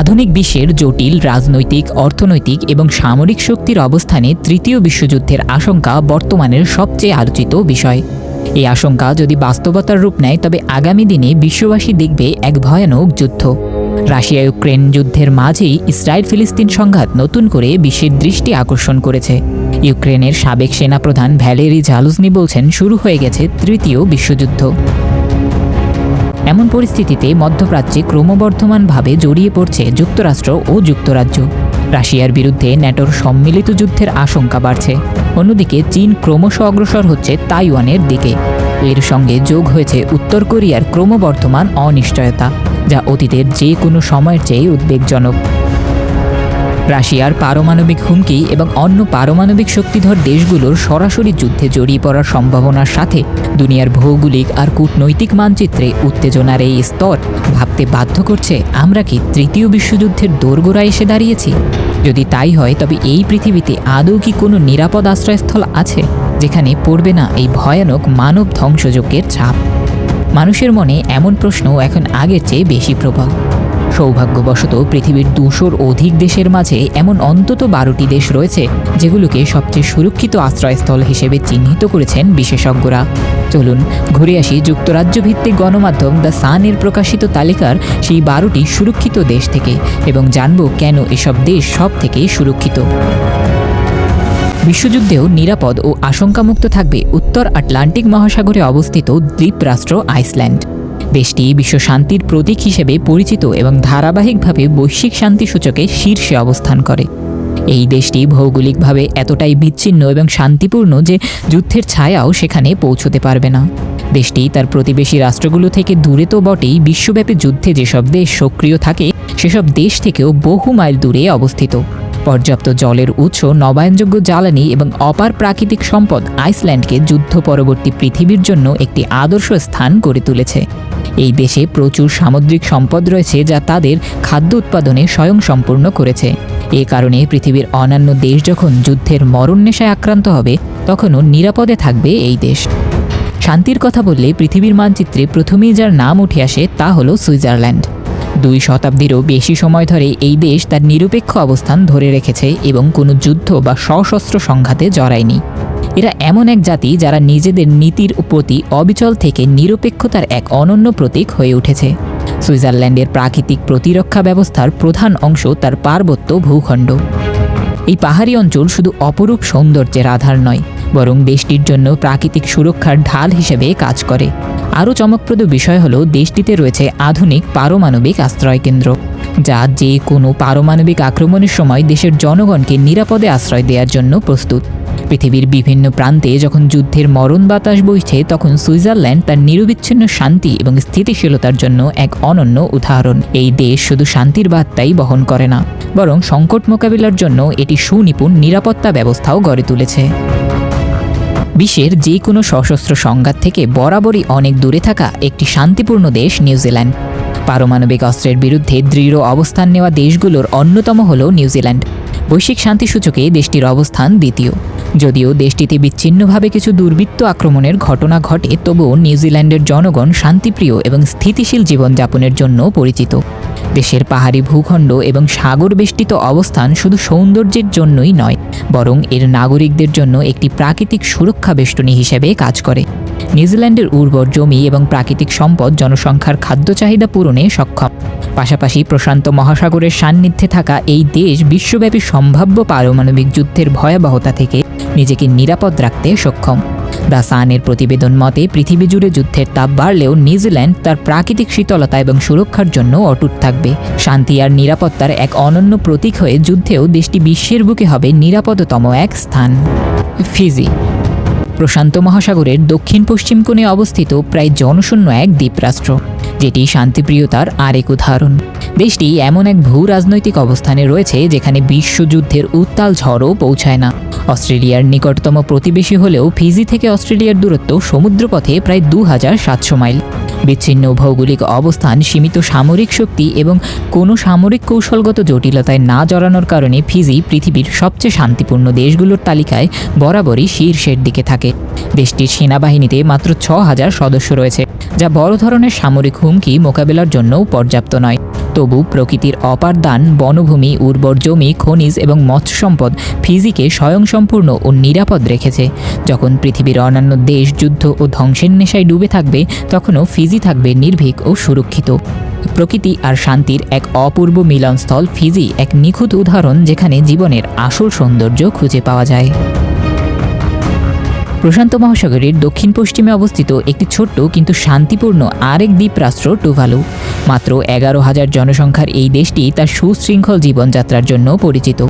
আধুনিক বিশ্বের জটিল রাজনৈতিক, অর্থনৈতিক এবং সামরিক শক্তির অবস্থানে তৃতীয় বিশ্বযুদ্ধের আশঙ্কা বর্তমানের সবচেয়ে আলোচিত বিষয়। এই আশঙ্কা যদি বাস্তবতার রূপ নেয়, তবে আগামী দিনে বিশ্ববাসী দেখবে এক ভয়ানক যুদ্ধ। রাশিয়া ইউক্রেন যুদ্ধের মাঝেই ইসরায়েল ফিলিস্তিন সংঘাত নতুন করে বিশ্বের দৃষ্টি আকর্ষণ করেছে। ইউক্রেনের সাবেক সেনাপ্রধান ভ্যালেরি ঝালুজনি বলছেন, শুরু হয়ে গেছে তৃতীয় বিশ্বযুদ্ধ। এমন পরিস্থিতিতে মধ্যপ্রাচ্যে ক্রমবর্ধমানভাবে জড়িয়ে পড়ছে যুক্তরাষ্ট্র ও যুক্তরাজ্য। রাশিয়ার বিরুদ্ধে ন্যাটোর সম্মিলিত যুদ্ধের আশঙ্কা বাড়ছে। অন্যদিকে চীন ক্রমশ অগ্রসর হচ্ছে তাইওয়ানের দিকে। এর সঙ্গে যোগ হয়েছে উত্তর কোরিয়ার ক্রমবর্ধমান অনিশ্চয়তা, যা অতীতের যে কোনো সময়ের চেয়ে উদ্বেগজনক। রাশিয়ার পারমাণবিক হুমকি এবং অন্য পারমাণবিক শক্তিধর দেশগুলোর সরাসরি যুদ্ধে জড়িয়ে পড়ার সম্ভাবনার সাথে দুনিয়ার ভৌগোলিক আর কূটনৈতিক মানচিত্রে উত্তেজনার এই স্তর ভাবতে বাধ্য করছে আমরা কি তৃতীয় বিশ্বযুদ্ধের দোরগোড়া এসে দাঁড়িয়েছি? যদি তাই হয়, তবে এই পৃথিবীতে আদৌ কি কোনো নিরাপদ আশ্রয়স্থল আছে, যেখানে পড়বে না এই ভয়ানক মানব ধ্বংসযজ্ঞের ছাপ? মানুষের মনে এমন প্রশ্ন এখন আগের চেয়ে বেশি প্রবল। সৌভাগ্যবশত পৃথিবীর দুশোর অধিক দেশের মাঝে এমন অন্তত বারোটি দেশ রয়েছে যেগুলোকে সবচেয়ে সুরক্ষিত আশ্রয়স্থল হিসেবে চিহ্নিত করেছেন বিশেষজ্ঞরা। চলুন, ঘুরে আসি যুক্তরাজ্য ভিত্তিক গণমাধ্যম দ্য সানের প্রকাশিত তালিকার সেই বারোটি সুরক্ষিত দেশ থেকে এবং জানব কেন এসব দেশ সব থেকে সুরক্ষিত। বিশ্বযুদ্ধেও নিরাপদ ও আশঙ্কামুক্ত থাকবে উত্তর আটলান্টিক মহাসাগরে অবস্থিত দ্বীপরাষ্ট্র আইসল্যান্ড। দেশটি বিশ্ব শান্তির প্রতীক হিসেবে পরিচিত এবং ধারাবাহিকভাবে বৈশ্বিক শান্তি সূচকে শীর্ষে অবস্থান করে। এই দেশটি ভৌগোলিকভাবে এতটাই বিচ্ছিন্ন এবং শান্তিপূর্ণ যে যুদ্ধের ছায়াও সেখানে পৌঁছতে পারবে না। দেশটি তার প্রতিবেশী রাষ্ট্রগুলো থেকে দূরে তো বটেই বিশ্বব্যাপী যুদ্ধে যেসব দেশ সক্রিয় থাকে, সেসব দেশ থেকেও বহু মাইল দূরে অবস্থিত। পর্যাপ্ত জলের উৎস, নবায়নযোগ্য জ্বালানি এবং অপার প্রাকৃতিক সম্পদ আইসল্যান্ডকে যুদ্ধ পরবর্তী পৃথিবীর জন্য একটি আদর্শ স্থান করে তুলেছে। এই দেশে প্রচুর সামুদ্রিক সম্পদ রয়েছে যা তাদের খাদ্য উৎপাদনে স্বয়ংসম্পূর্ণ করেছে। এ কারণে পৃথিবীর অন্যান্য দেশ যখন যুদ্ধের মরণ নেশায় আক্রান্ত হবে, তখনও নিরাপদে থাকবে এই দেশ। শান্তির কথা বললে পৃথিবীর মানচিত্রে প্রথমেই যার নাম উঠে আসে তা হলো সুইজারল্যান্ড। দুই শতাব্দীরও বেশি সময় ধরে এই দেশ তার নিরপেক্ষ অবস্থান ধরে রেখেছে এবং কোনো যুদ্ধ বা সশস্ত্র সংঘাতে জড়ায়নি। এরা এমন এক জাতি যারা নিজেদের নীতির প্রতি অবিচল থেকে নিরপেক্ষতার এক অনন্য প্রতীক হয়ে উঠেছে। সুইজারল্যান্ডের প্রাকৃতিক প্রতিরক্ষা ব্যবস্থার প্রধান অংশ তার পার্বত্য ভূখণ্ড। এই পাহাড়ি অঞ্চল শুধু অপরূপ সৌন্দর্যের আধার নয়, বরং দেশটির জন্য প্রাকৃতিক সুরক্ষার ঢাল হিসেবে কাজ করে। আরও চমকপ্রদ বিষয় হলো, দেশটিতে রয়েছে আধুনিক পারমাণবিক আশ্রয়কেন্দ্র। যা যে কোনো পারমাণবিক আক্রমণের সময় দেশের জনগণকে নিরাপদে আশ্রয় দেওয়ার জন্য প্রস্তুত। পৃথিবীর বিভিন্ন প্রান্তে যখন যুদ্ধের মরণ বাতাস বইছে, তখন সুইজারল্যান্ড তার নিরবিচ্ছিন্ন শান্তি এবং স্থিতিশীলতার জন্য এক অনন্য উদাহরণ। এই দেশ শুধু শান্তির বার্তাই বহন করে না, বরং সংকট মোকাবিলার জন্য এটি সুনিপুণ নিরাপত্তা ব্যবস্থাও গড়ে তুলেছে। বিশ্বের যে কোনো সশস্ত্র সংঘাত থেকে বরাবরই অনেক দূরে থাকা একটি শান্তিপূর্ণ দেশ নিউজিল্যান্ড। পারমাণবিক অস্ত্রের বিরুদ্ধে দৃঢ় অবস্থান নেওয়া দেশগুলোর অন্যতম হল নিউজিল্যান্ড। বৈশ্বিক শান্তি সূচকে দেশটির অবস্থান দ্বিতীয়। যদিও দেশটিতে বিচ্ছিন্নভাবে কিছু দুর্বৃত্ত আক্রমণের ঘটনা ঘটে, তবুও নিউজিল্যান্ডের জনগণ শান্তিপ্রিয় এবং স্থিতিশীল জীবনযাপনের জন্য পরিচিত। দেশের পাহাড়ি ভূখণ্ড এবং সাগর বেষ্টিত অবস্থান শুধু সৌন্দর্যের জন্যই নয়, বরং এর নাগরিকদের জন্য একটি প্রাকৃতিক সুরক্ষা বেষ্টনী হিসেবে কাজ করে। নিউজিল্যান্ডের উর্বর জমি এবং প্রাকৃতিক সম্পদ জনসংখ্যার খাদ্য চাহিদা পূরণে সক্ষম। পাশাপাশি প্রশান্ত মহাসাগরের সান্নিধ্যে থাকা এই দেশ বিশ্বব্যাপী সম্ভাব্য পারমাণবিক যুদ্ধের ভয়াবহতা থেকে নিজেকে নিরাপদ রাখতে সক্ষম। দ্য সানের প্রতিবেদন মতে, পৃথিবী জুড়ে যুদ্ধের তাপ বাড়লেও নিউজিল্যান্ড তার প্রাকৃতিক শীতলতা এবং সুরক্ষার জন্য অটুট থাকবে। শান্তি আর নিরাপত্তার এক অনন্য প্রতীক হয়ে যুদ্ধেও দেশটি বিশ্বের বুকে হবে নিরাপদতম এক স্থান। ফিজি প্রশান্ত মহাসাগরের দক্ষিণ পশ্চিম কোণে অবস্থিত প্রায় জনশূন্য এক দ্বীপরাষ্ট্র, যেটি শান্তিপ্রিয়তার আরেক উদাহরণ। দেশটি এমন এক ভূ রাজনৈতিক অবস্থানে রয়েছে যেখানে বিশ্বযুদ্ধের উত্তাল ঝড়ও পৌঁছায় না। অস্ট্রেলিয়ার নিকটতম প্রতিবেশী হলেও ফিজি থেকে অস্ট্রেলিয়ার দূরত্ব সমুদ্রপথে প্রায় দু হাজার সাতশো মাইল। বিচ্ছিন্ন ভৌগোলিক অবস্থান, সীমিত সামরিক শক্তি এবং কোনো সামরিক কৌশলগত জটিলতায় না জড়ানোর কারণে ফিজি পৃথিবীর সবচেয়ে শান্তিপূর্ণ দেশগুলোর তালিকায় বরাবরই শীর্ষের দিকে থাকে। দেশটির সেনাবাহিনীতে মাত্র ছ হাজার সদস্য রয়েছে, যা বড় ধরনের সামরিক হুমকি মোকাবেলার জন্যও পর্যাপ্ত নয়। তবু প্রকৃতির অপার দান, বনভূমি, উর্বর জমি, খনিজ এবং মৎস্য সম্পদ ফিজিকে স্বয়ংসম্পূর্ণ ও নিরাপদ রেখেছে। যখন পৃথিবীর অন্যান্য দেশ যুদ্ধ ও ধ্বংসের নেশায় ডুবে থাকবে, তখনও ফিজি থাকবে নির্ভীক ও সুরক্ষিত। প্রকৃতি আর শান্তির এক অপূর্ব মিলনস্থল ফিজি এক নিখুঁত উদাহরণ যেখানে জীবনের আসল সৌন্দর্য খুঁজে পাওয়া যায়। প্রশান্ত মহাসাগরের দক্ষিণ পশ্চিমে অবস্থিত একটি ছোট্ট কিন্তু শান্তিপূর্ণ আরেক দ্বীপরাষ্ট্র টুভালু। মাত্র এগারো হাজার জনসংখ্যার এই দেশটি তার সুশৃঙ্খল জীবনযাত্রার জন্য পরিচিত।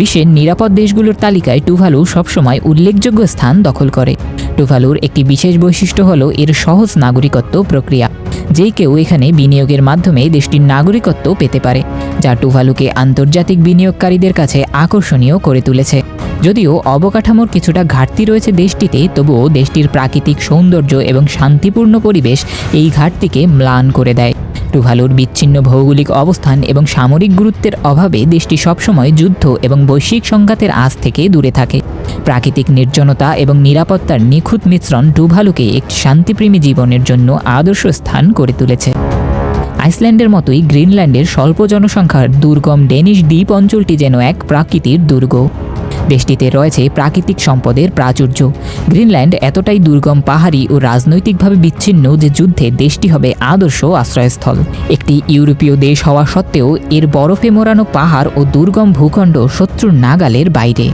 বিশ্বের নিরাপদ দেশগুলোর তালিকায় টুভালু সবসময় উল্লেখযোগ্য স্থান দখল করে। টুভালুর একটি বিশেষ বৈশিষ্ট্য হল এর সহজ নাগরিকত্ব প্রক্রিয়া, যে কেউ এখানে বিনিয়োগের মাধ্যমে দেশটির নাগরিকত্ব পেতে পারে, যা টুভালুকে আন্তর্জাতিক বিনিয়োগকারীদের কাছে আকর্ষণীয় করে তুলেছে। যদিও অবকাঠামোর কিছুটা ঘাটতি রয়েছে দেশটিতে, তবুও দেশটির প্রাকৃতিক সৌন্দর্য এবং শান্তিপূর্ণ পরিবেশ এই ঘাটতিকে ম্লান করে দেয়। টুভালুর বিচ্ছিন্ন ভৌগোলিক অবস্থান এবং সামরিক গুরুত্বের অভাবে দেশটি সবসময় যুদ্ধ এবং বৈশ্বিক সংঘাতের আঁচ থেকে দূরে থাকে। প্রাকৃতিক নির্জনতা এবং নিরাপত্তার নিখুঁত মিশ্রণ টুভালুকে একটি শান্তিপ্রেমী জীবনের জন্য আদর্শ স্থান করে তুলেছে। আইসল্যান্ডের মতোই গ্রিনল্যান্ডের স্বল্প জনসংখ্যার দুর্গম ডেনিশ দ্বীপ অঞ্চলটি যেন এক প্রাকৃতিক দুর্গ। দেশটিতে রয়েছে প্রাকৃতিক সম্পদের প্রাচুর্য। গ্রিনল্যান্ড এতটাই দুর্গম পাহাড়ি ও রাজনৈতিকভাবে বিচ্ছিন্ন যে যুদ্ধে দেশটি হবে আদর্শ আশ্রয়স্থল। একটি ইউরোপীয় দেশ হওয়া সত্ত্বেও এর বরফে মোড়ানো পাহাড় ও দুর্গম ভূখণ্ড শত্রুর নাগালের বাইরে।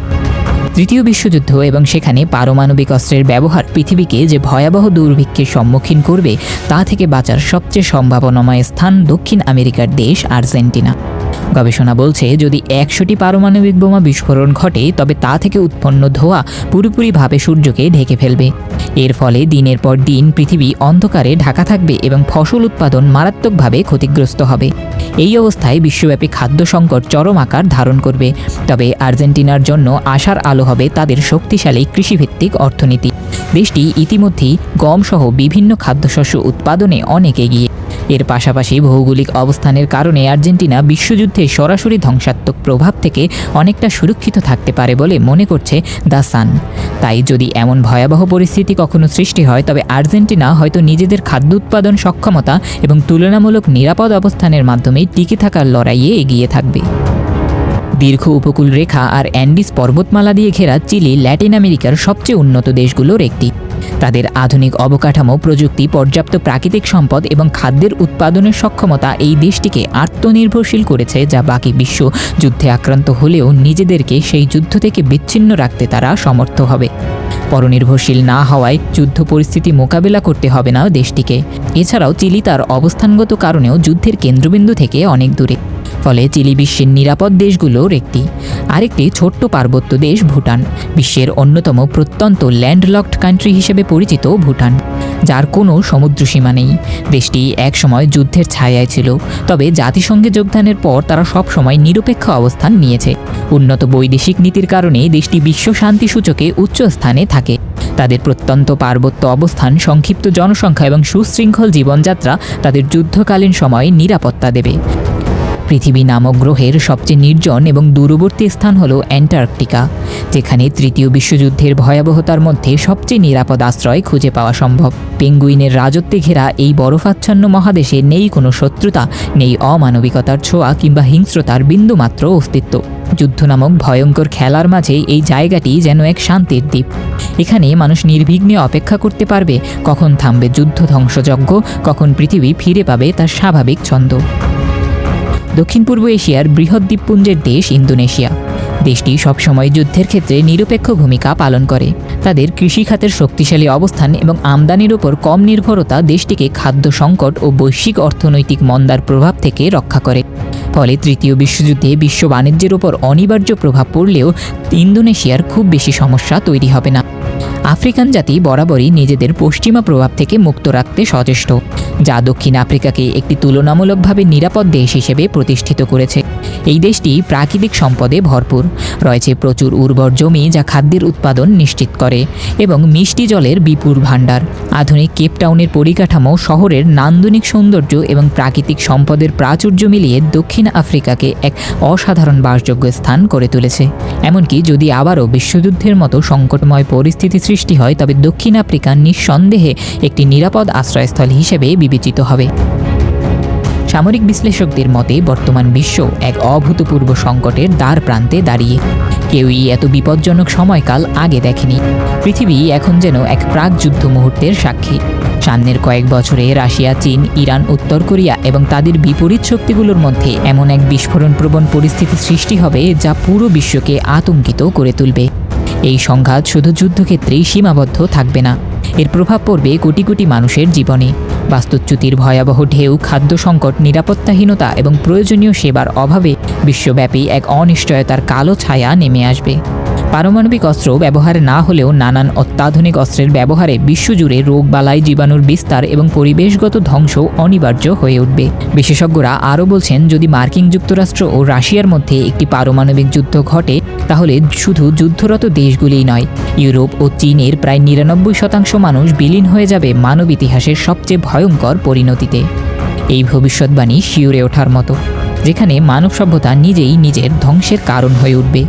তৃতীয় বিশ্বযুদ্ধ এবং সেখানে পারমাণবিক অস্ত্রের ব্যবহার পৃথিবীকে যে ভয়াবহ দুর্ভিক্ষের সম্মুখীন করবে, তা থেকে বাঁচার সবচেয়ে সম্ভাবনাময় স্থান দক্ষিণ আমেরিকার দেশ আর্জেন্টিনা। গবেষণা বলছে, যদি একশোটি পারমাণবিক বোমা বিস্ফোরণ ঘটে, তবে তা থেকে উৎপন্ন ধোঁয়া পুরোপুরিভাবে সূর্যকে ঢেকে ফেলবে। এর ফলে দিনের পর দিন পৃথিবী অন্ধকারে ঢাকা থাকবে এবং ফসল উৎপাদন মারাত্মকভাবে ক্ষতিগ্রস্ত হবে। এই অবস্থায় বিশ্বব্যাপী খাদ্য সংকট চরম আকার ধারণ করবে। তবে আর্জেন্টিনার জন্য আশার আলো হবে তাদের শক্তিশালী কৃষিভিত্তিক অর্থনীতি। দেশটি ইতিমধ্যেই গমসহ বিভিন্ন খাদ্যশস্য উৎপাদনে অনেক এগিয়ে এর পাশাপাশি ভৌগোলিক অবস্থানের কারণে আর্জেন্টিনা বিশ্বযুদ্ধে সরাসরি ধ্বংসাত্মক প্রভাব থেকে অনেকটা সুরক্ষিত থাকতে পারে বলে মনে করছে দ্য সান। তাই যদি এমন ভয়াবহ পরিস্থিতি কখনো সৃষ্টি হয়, তবে আর্জেন্টিনা হয়তো নিজেদের খাদ্য উৎপাদন সক্ষমতা এবং তুলনামূলক নিরাপদ অবস্থানের মাধ্যমে টিকে থাকার লড়াইয়ে এগিয়ে থাকবে। দীর্ঘ উপকূল রেখা আর অ্যান্ডিস পর্বতমালা দিয়ে ঘেরা চিলি, ল্যাটিন আমেরিকার সবচেয়ে উন্নত দেশগুলোর একটি। তাদের আধুনিক অবকাঠামো, প্রযুক্তি, পর্যাপ্ত প্রাকৃতিক সম্পদ এবং খাদ্যের উৎপাদনের সক্ষমতা এই দেশটিকে আত্মনির্ভরশীল করেছে, যা বাকি বিশ্ব যুদ্ধে আক্রান্ত হলেও নিজেদেরকে সেই যুদ্ধ থেকে বিচ্ছিন্ন রাখতে তারা সমর্থ হবে। পরনির্ভরশীল না হওয়ায় যুদ্ধ পরিস্থিতি মোকাবেলা করতে হবে না দেশটিকে। এছাড়াও চিলি তার অবস্থানগত কারণেও যুদ্ধের কেন্দ্রবিন্দু থেকে অনেক দূরে। ফলে চিলি বিশ্বের নিরাপদ দেশগুলোর একটি। আরেকটি ছোট্ট পার্বত্য দেশ ভুটান, বিশ্বের অন্যতম প্রত্যন্ত ল্যান্ডলকড কান্ট্রি হিসেবে পরিচিত ভুটান, যার কোনো সমুদ্রসীমা নেই। দেশটি একসময় যুদ্ধের ছায়ায় ছিল, তবে জাতিসংঘে যোগদানের পর তারা সবসময় নিরপেক্ষ অবস্থান নিয়েছে। উন্নত বৈদেশিক নীতির কারণে দেশটি বিশ্ব শান্তি সূচকে উচ্চ স্থানে থাকে। তাদের প্রত্যন্ত পার্বত্য অবস্থান, সংক্ষিপ্ত জনসংখ্যা এবং সুশৃঙ্খল জীবনযাত্রা তাদের যুদ্ধকালীন সময়ে নিরাপত্তা দেবে। পৃথিবী নামক গ্রহের সবচেয়ে নির্জন এবং দূরবর্তী স্থান হল অ্যান্টার্কটিকা, যেখানে তৃতীয় বিশ্বযুদ্ধের ভয়াবহতার মধ্যে সবচেয়ে নিরাপদ আশ্রয় খুঁজে পাওয়া সম্ভব। পেঙ্গুইনের রাজত্বে ঘেরা এই বরফাচ্ছন্ন মহাদেশে নেই কোনো শত্রুতা, নেই অমানবিকতার ছোঁয়া কিংবা হিংস্রতার বিন্দুমাত্র অস্তিত্ব। যুদ্ধ নামক ভয়ঙ্কর খেলার মাঝে এই জায়গাটি যেন এক শান্তির দ্বীপ। এখানে মানুষ নির্বিঘ্নে অপেক্ষা করতে পারবে, কখন থামবে যুদ্ধ ধ্বংসযজ্ঞ, কখন পৃথিবী ফিরে পাবে তার স্বাভাবিক ছন্দ। দক্ষিণ পূর্ব এশিয়ার বৃহৎ দ্বীপপুঞ্জের দেশ ইন্দোনেশিয়া। দেশটি সবসময় যুদ্ধের ক্ষেত্রে নিরপেক্ষ ভূমিকা পালন করে। তাদের কৃষিখাতের শক্তিশালী অবস্থান এবং আমদানির ওপর কম নির্ভরতা দেশটিকে খাদ্য সংকট ও বৈশ্বিক অর্থনৈতিক মন্দার প্রভাব থেকে রক্ষা করে। ফলে তৃতীয় বিশ্বযুদ্ধে বিশ্ব বাণিজ্যের উপর অনিবার্য প্রভাব পড়লেও ইন্দোনেশিয়ার খুব বেশি সমস্যা তৈরি হবে না। আফ্রিকান জাতি বরাবরই নিজেদের পশ্চিমা প্রভাব থেকে মুক্ত রাখতে সচেষ্ট। যা দক্ষিণ আফ্রিকাকে একটি তুলনামূলকভাবে নিরাপদ দেশ হিসেবে প্রতিষ্ঠিত করেছে। এই দেশটি প্রাকৃতিক সম্পদে ভরপুর। রয়েছে প্রচুর উর্বর জমি যা খাদ্যের উৎপাদন নিশ্চিত করে এবং মিষ্টি জলের বিপুল ভাণ্ডার। আধুনিক কেপটাউনের পরিকাঠামো শহরের নান্দনিক সৌন্দর্য এবং প্রাকৃতিক সম্পদের প্রাচুর্য মিলিয়ে দক্ষিণ আফ্রিকাকে এক অসাধারণ বাসযোগ্য স্থান করে তুলেছে। এমনকি যদি আবারও বিশ্বযুদ্ধের মতো সংকটময় পরিস্থিতি সৃষ্টি হয়, তবে দক্ষিণ আফ্রিকা নিঃসন্দেহে একটি নিরাপদ আশ্রয়স্থল হিসেবে বিবেচিত হবে। সামরিক বিশ্লেষকদের মতে, বর্তমান বিশ্ব এক অভূতপূর্ব সংকটের দ্বার প্রান্তে দাঁড়িয়ে। কেউই এত বিপজ্জনক সময়কাল আগে দেখেনি। পৃথিবী এখন যেন এক প্রাক যুদ্ধ মুহূর্তের সাক্ষী। সামনের কয়েক বছরে রাশিয়া, চীন, ইরান, উত্তর কোরিয়া এবং তাদের বিপরীত শক্তিগুলোর মধ্যে এমন এক বিস্ফোরণপ্রবণ পরিস্থিতি সৃষ্টি হবে যা পুরো বিশ্বকে আতঙ্কিত করে তুলবে। এই সংঘাত শুধু যুদ্ধক্ষেত্রেই সীমাবদ্ধ থাকবে না। এর প্রভাব পড়বে কোটি কোটি মানুষের জীবনে। বাস্তুচ্যুতির ভয়াবহ ঢেউ, খাদ্য সংকট, নিরাপত্তাহীনতা এবং প্রয়োজনীয় সেবার অভাবে বিশ্বব্যাপী এক অনিশ্চয়তার কালো ছায়া নেমে আসবে। পারমাণবিক অস্ত্র ব্যবহার না হলেও নানান অত্যাধুনিক অস্ত্রের ব্যবহারে বিশ্বজুড়ে রোগবালাই জীবাণুর বিস্তার এবং পরিবেশগত ধ্বংস অনিবার্য হয়ে উঠবে। বিশেষজ্ঞরা আরও বলছেন, যদি মার্কিন যুক্তরাষ্ট্র ও রাশিয়ার মধ্যে একটি পারমাণবিক যুদ্ধ ঘটে, তাহলে শুধু যুদ্ধরত দেশগুলিই নয়, ইউরোপ ও চীনের প্রায় নিরানব্বই শতাংশ মানুষ বিলীন হয়ে যাবে মানব ইতিহাসের সবচেয়ে ভয়ঙ্কর পরিণতিতে। এই ভবিষ্যৎবাণী শিউরে ওঠার মতো, যেখানে মানব সভ্যতা নিজেই নিজের ধ্বংসের কারণ হয়ে উঠবে।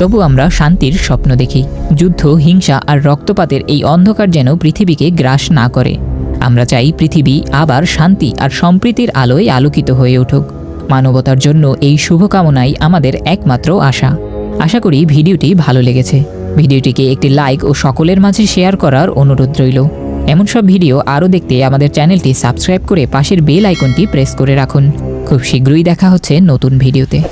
তবু আমরা শান্তির স্বপ্ন দেখি। যুদ্ধ, হিংসা আর রক্তপাতের এই অন্ধকার যেন পৃথিবীকে গ্রাস না করে। আমরা চাই পৃথিবী আবার শান্তি আর সম্প্রীতির আলোয় আলোকিত হয়ে উঠুক। মানবতার জন্য এই শুভকামনাই আমাদের একমাত্র আশা। আশা করি ভিডিওটি ভালো লেগেছে। ভিডিওটিকে একটি লাইক ও সকলের মাঝে শেয়ার করার অনুরোধ রইল। এমন সব ভিডিও আরও দেখতে আমাদের চ্যানেলটি সাবস্ক্রাইব করে পাশের বেল আইকনটি প্রেস করে রাখুন। খুব শীঘ্রই দেখা হচ্ছে নতুন ভিডিওতে।